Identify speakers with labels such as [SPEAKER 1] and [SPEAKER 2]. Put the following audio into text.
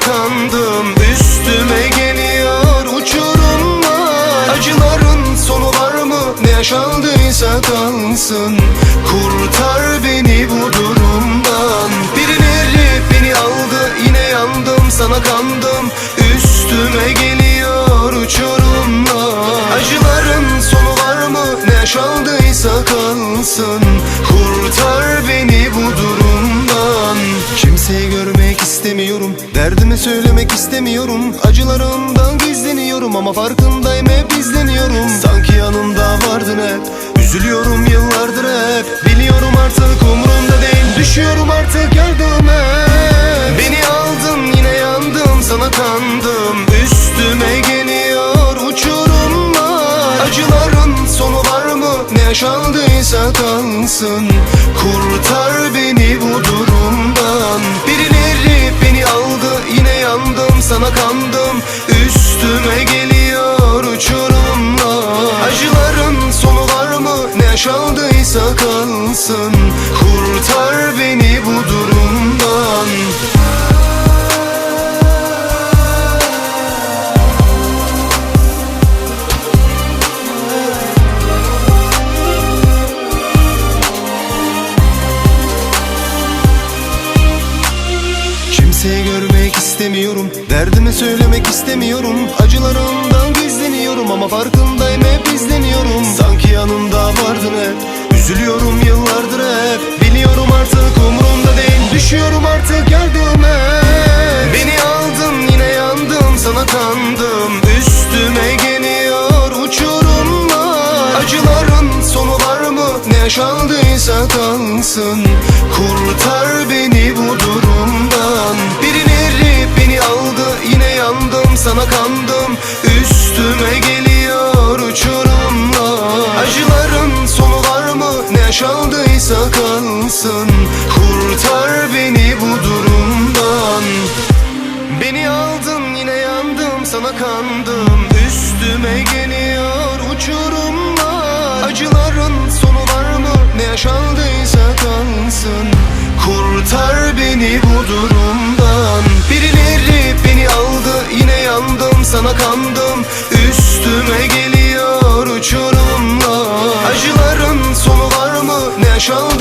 [SPEAKER 1] kandım Üstüme geliyor uçurumlar Acıların sonu var mı? Ne yaşandıysa kalsın. Kurtar beni bu durumdan. Birileri beni aldı yine yandım. Sana kandım. Üstüme geliyor uçurumlar Acıların sonu var mı? Ne yaşandıysa kalsın. Kurtar beni bu durumdan. Kimseyi görmek istemiyorum. Derdimi söylemek istemiyorum. Acılarımdan gizleniyorum Ama farkındayım hep izleniyorum. Sanki yanımda vardın hep. Üzülüyorum yıllardır hep. Biliyorum artık umurumda değil. Düşüyorum artık yardıma Beni aldın yine yandım. Sana kandım. Üstüme geliyor uçurumlar. Acıların sonu var mı? Ne yaşandıysa kalsın. Kurtar beni bu durumdan sana kandım. Üstüme geliyor uçurumlar. Acıların sonu var mı? Ne yaşandıysa kalsın görmek istemiyorum Derdimi söylemek istemiyorum. Acılarımdan gizleniyorum Ama farkındayım hep izleniyorum. Sanki yanımda vardın hep. Üzülüyorum yıllardır hep. Biliyorum artık umurumda değil. Düşüyorum artık yardım et Beni aldın yine yandım Sana kandım. Üstüme geliyor uçurumlar. Acıların sonu var mı? Ne yaşandıysa kalsın. Kurtar beni sana kandım Üstüme geliyor uçurumlar. Acıların sonu var mı? Ne yaşandıysa kalsın yandım sana kandım. Üstüme geliyor uçurumlar Acıların sonu var mı? Ne yaşandı?